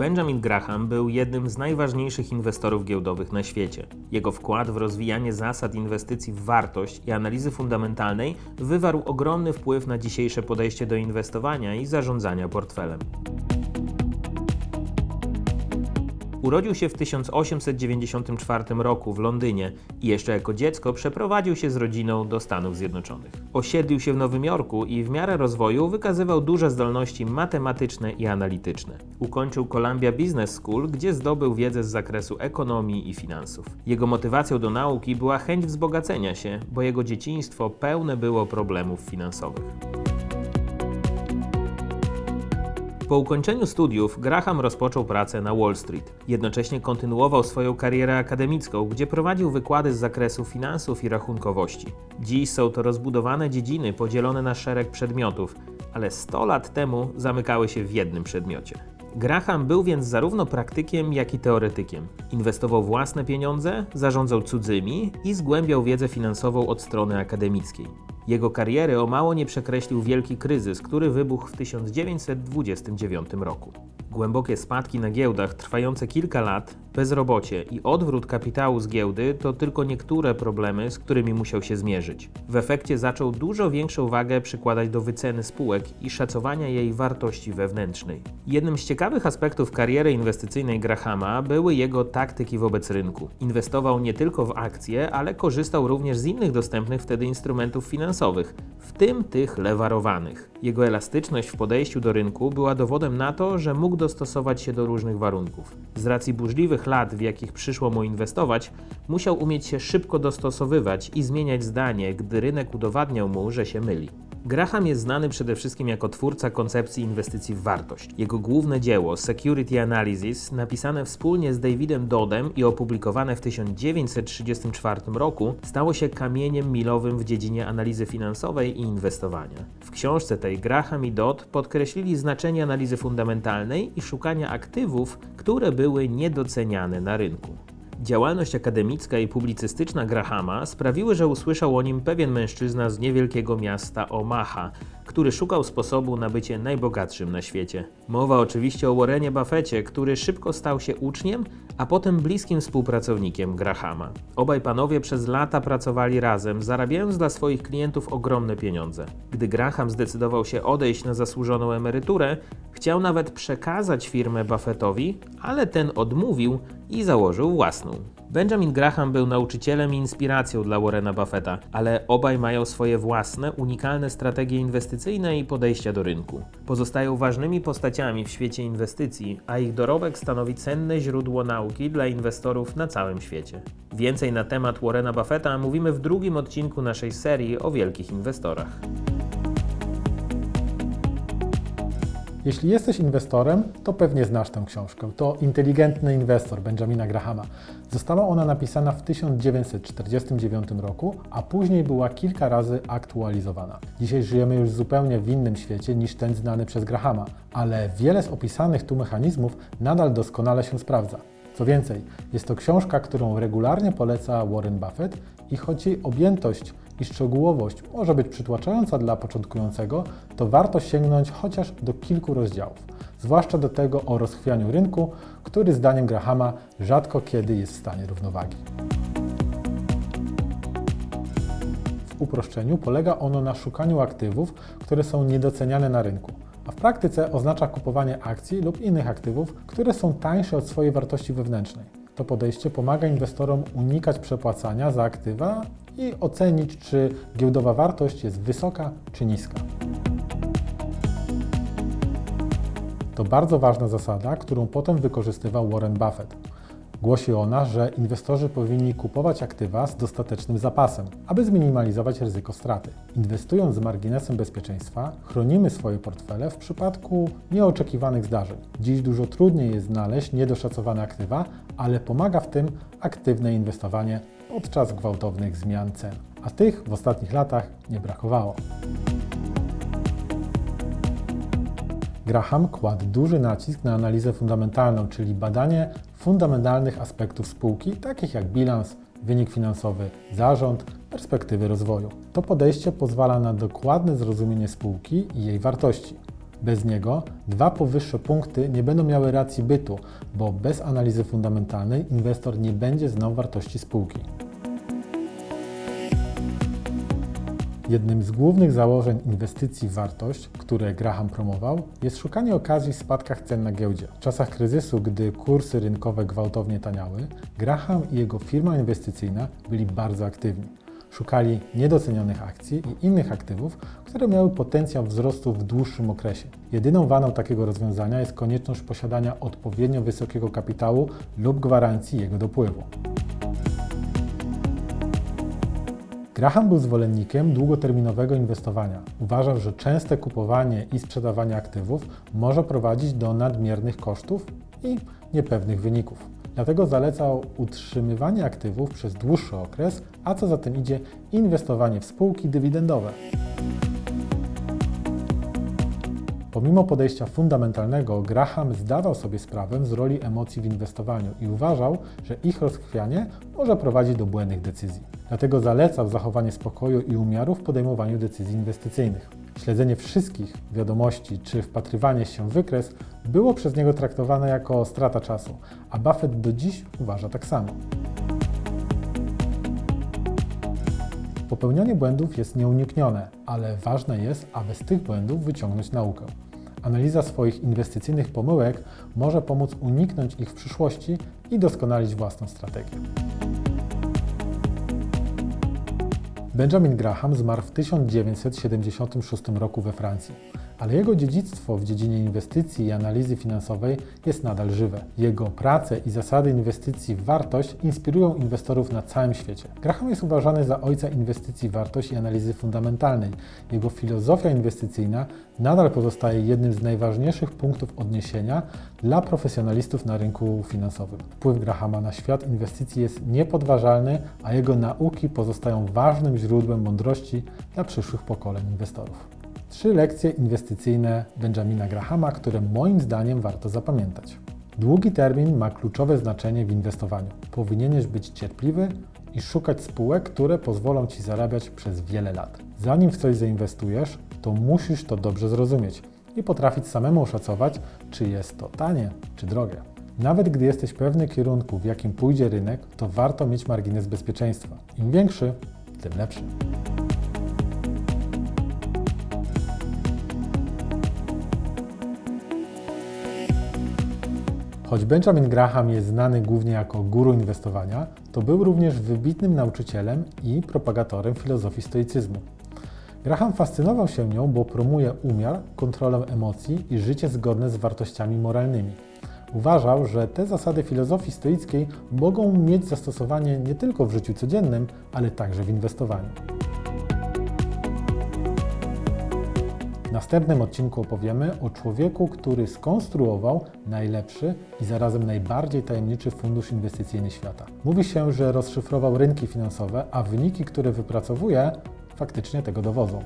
Benjamin Graham był jednym z najważniejszych inwestorów giełdowych na świecie. Jego wkład w rozwijanie zasad inwestycji w wartość i analizy fundamentalnej wywarł ogromny wpływ na dzisiejsze podejście do inwestowania i zarządzania portfelem. Urodził się w 1894 roku w Londynie i jeszcze jako dziecko przeprowadził się z rodziną do Stanów Zjednoczonych. Osiedlił się w Nowym Jorku i w miarę rozwoju wykazywał duże zdolności matematyczne i analityczne. Ukończył Columbia Business School, gdzie zdobył wiedzę z zakresu ekonomii i finansów. Jego motywacją do nauki była chęć wzbogacenia się, bo jego dzieciństwo pełne było problemów finansowych. Po ukończeniu studiów Graham rozpoczął pracę na Wall Street. Jednocześnie kontynuował swoją karierę akademicką, gdzie prowadził wykłady z zakresu finansów i rachunkowości. Dziś są to rozbudowane dziedziny podzielone na szereg przedmiotów, ale 100 lat temu zamykały się w jednym przedmiocie. Graham był więc zarówno praktykiem, jak i teoretykiem. Inwestował własne pieniądze, zarządzał cudzymi i zgłębiał wiedzę finansową od strony akademickiej. Jego kariery o mało nie przekreślił wielki kryzys, który wybuchł w 1929 roku. Głębokie spadki na giełdach trwające kilka lat, bezrobocie i odwrót kapitału z giełdy to tylko niektóre problemy, z którymi musiał się zmierzyć. W efekcie zaczął dużo większą wagę przykładać do wyceny spółek i szacowania jej wartości wewnętrznej. Jednym z ciekawych aspektów kariery inwestycyjnej Grahama były jego taktyki wobec rynku. Inwestował nie tylko w akcje, ale korzystał również z innych dostępnych wtedy instrumentów finansowych, w tym tych lewarowanych. Jego elastyczność w podejściu do rynku była dowodem na to, że mógł dostosować się do różnych warunków. Z racji burzliwych lat, w jakich przyszło mu inwestować, musiał umieć się szybko dostosowywać i zmieniać zdanie, gdy rynek udowadniał mu, że się myli. Graham jest znany przede wszystkim jako twórca koncepcji inwestycji w wartość. Jego główne dzieło Security Analysis, napisane wspólnie z Davidem Dodem i opublikowane w 1934 roku, stało się kamieniem milowym w dziedzinie analizy finansowej i inwestowania. W książce tej Graham i Dodd podkreślili znaczenie analizy fundamentalnej i szukania aktywów, które były niedoceniane na rynku. Działalność akademicka i publicystyczna Grahama sprawiły, że usłyszał o nim pewien mężczyzna z niewielkiego miasta Omaha, który szukał sposobu na bycie najbogatszym na świecie. Mowa oczywiście o Warrenie Buffetcie, który szybko stał się uczniem, a potem bliskim współpracownikiem Grahama. Obaj panowie przez lata pracowali razem, zarabiając dla swoich klientów ogromne pieniądze. Gdy Graham zdecydował się odejść na zasłużoną emeryturę, chciał nawet przekazać firmę Buffettowi, ale ten odmówił i założył własną. Benjamin Graham był nauczycielem i inspiracją dla Warrena Buffetta, ale obaj mają swoje własne, unikalne strategie inwestycyjne i podejścia do rynku. Pozostają ważnymi postaciami w świecie inwestycji, a ich dorobek stanowi cenne źródło nauki dla inwestorów na całym świecie. Więcej na temat Warrena Buffetta mówimy w drugim odcinku naszej serii o wielkich inwestorach. Jeśli jesteś inwestorem, to pewnie znasz tę książkę. To Inteligentny Inwestor Benjamina Grahama. Została ona napisana w 1949 roku, a później była kilka razy aktualizowana. Dzisiaj żyjemy już zupełnie w innym świecie niż ten znany przez Grahama, ale wiele z opisanych tu mechanizmów nadal doskonale się sprawdza. Co więcej, jest to książka, którą regularnie poleca Warren Buffett i choć jej objętość i szczegółowość może być przytłaczająca dla początkującego, to warto sięgnąć chociaż do kilku rozdziałów, zwłaszcza do tego o rozchwianiu rynku, który zdaniem Grahama rzadko kiedy jest w stanie równowagi. W uproszczeniu polega ono na szukaniu aktywów, które są niedoceniane na rynku, a w praktyce oznacza kupowanie akcji lub innych aktywów, które są tańsze od swojej wartości wewnętrznej. To podejście pomaga inwestorom unikać przepłacania za aktywa i ocenić, czy giełdowa wartość jest wysoka czy niska. To bardzo ważna zasada, którą potem wykorzystywał Warren Buffett. Głosi ona, że inwestorzy powinni kupować aktywa z dostatecznym zapasem, aby zminimalizować ryzyko straty. Inwestując z marginesem bezpieczeństwa, chronimy swoje portfele w przypadku nieoczekiwanych zdarzeń. Dziś dużo trudniej jest znaleźć niedoszacowane aktywa, ale pomaga w tym aktywne inwestowanie podczas gwałtownych zmian cen. A tych w ostatnich latach nie brakowało. Graham kładł duży nacisk na analizę fundamentalną, czyli badanie fundamentalnych aspektów spółki, takich jak bilans, wynik finansowy, zarząd, perspektywy rozwoju. To podejście pozwala na dokładne zrozumienie spółki i jej wartości. Bez niego dwa powyższe punkty nie będą miały racji bytu, bo bez analizy fundamentalnej inwestor nie będzie znał wartości spółki. Jednym z głównych założeń inwestycji w wartość, które Graham promował, jest szukanie okazji w spadkach cen na giełdzie. W czasach kryzysu, gdy kursy rynkowe gwałtownie taniały, Graham i jego firma inwestycyjna byli bardzo aktywni. Szukali niedocenionych akcji i innych aktywów, które miały potencjał wzrostu w dłuższym okresie. Jedyną wadą takiego rozwiązania jest konieczność posiadania odpowiednio wysokiego kapitału lub gwarancji jego dopływu. Graham był zwolennikiem długoterminowego inwestowania. Uważał, że częste kupowanie i sprzedawanie aktywów może prowadzić do nadmiernych kosztów i niepewnych wyników. Dlatego zalecał utrzymywanie aktywów przez dłuższy okres, a co za tym idzie, inwestowanie w spółki dywidendowe. Pomimo podejścia fundamentalnego, Graham zdawał sobie sprawę z roli emocji w inwestowaniu i uważał, że ich rozchwianie może prowadzić do błędnych decyzji. Dlatego zalecał zachowanie spokoju i umiaru w podejmowaniu decyzji inwestycyjnych. Śledzenie wszystkich wiadomości czy wpatrywanie się w wykres było przez niego traktowane jako strata czasu, a Buffett do dziś uważa tak samo. Popełnianie błędów jest nieuniknione, ale ważne jest, aby z tych błędów wyciągnąć naukę. Analiza swoich inwestycyjnych pomyłek może pomóc uniknąć ich w przyszłości i doskonalić własną strategię. Benjamin Graham zmarł w 1976 roku we Francji, ale jego dziedzictwo w dziedzinie inwestycji i analizy finansowej jest nadal żywe. Jego prace i zasady inwestycji w wartość inspirują inwestorów na całym świecie. Graham jest uważany za ojca inwestycji w wartość i analizy fundamentalnej. Jego filozofia inwestycyjna nadal pozostaje jednym z najważniejszych punktów odniesienia dla profesjonalistów na rynku finansowym. Wpływ Grahama na świat inwestycji jest niepodważalny, a jego nauki pozostają ważnym źródłem mądrości dla przyszłych pokoleń inwestorów. Trzy lekcje inwestycyjne Benjamina Grahama, które moim zdaniem warto zapamiętać. Długi termin ma kluczowe znaczenie w inwestowaniu. Powinieneś być cierpliwy i szukać spółek, które pozwolą Ci zarabiać przez wiele lat. Zanim w coś zainwestujesz, to musisz to dobrze zrozumieć i potrafić samemu oszacować, czy jest to tanie, czy drogie. Nawet gdy jesteś pewny kierunku, w jakim pójdzie rynek, to warto mieć margines bezpieczeństwa. Im większy, tym lepszy. Choć Benjamin Graham jest znany głównie jako guru inwestowania, to był również wybitnym nauczycielem i propagatorem filozofii stoicyzmu. Graham fascynował się nią, bo promuje umiar, kontrolę emocji i życie zgodne z wartościami moralnymi. Uważał, że te zasady filozofii stoickiej mogą mieć zastosowanie nie tylko w życiu codziennym, ale także w inwestowaniu. W następnym odcinku opowiemy o człowieku, który skonstruował najlepszy i zarazem najbardziej tajemniczy fundusz inwestycyjny świata. Mówi się, że rozszyfrował rynki finansowe, a wyniki, które wypracowuje, faktycznie tego dowodzą.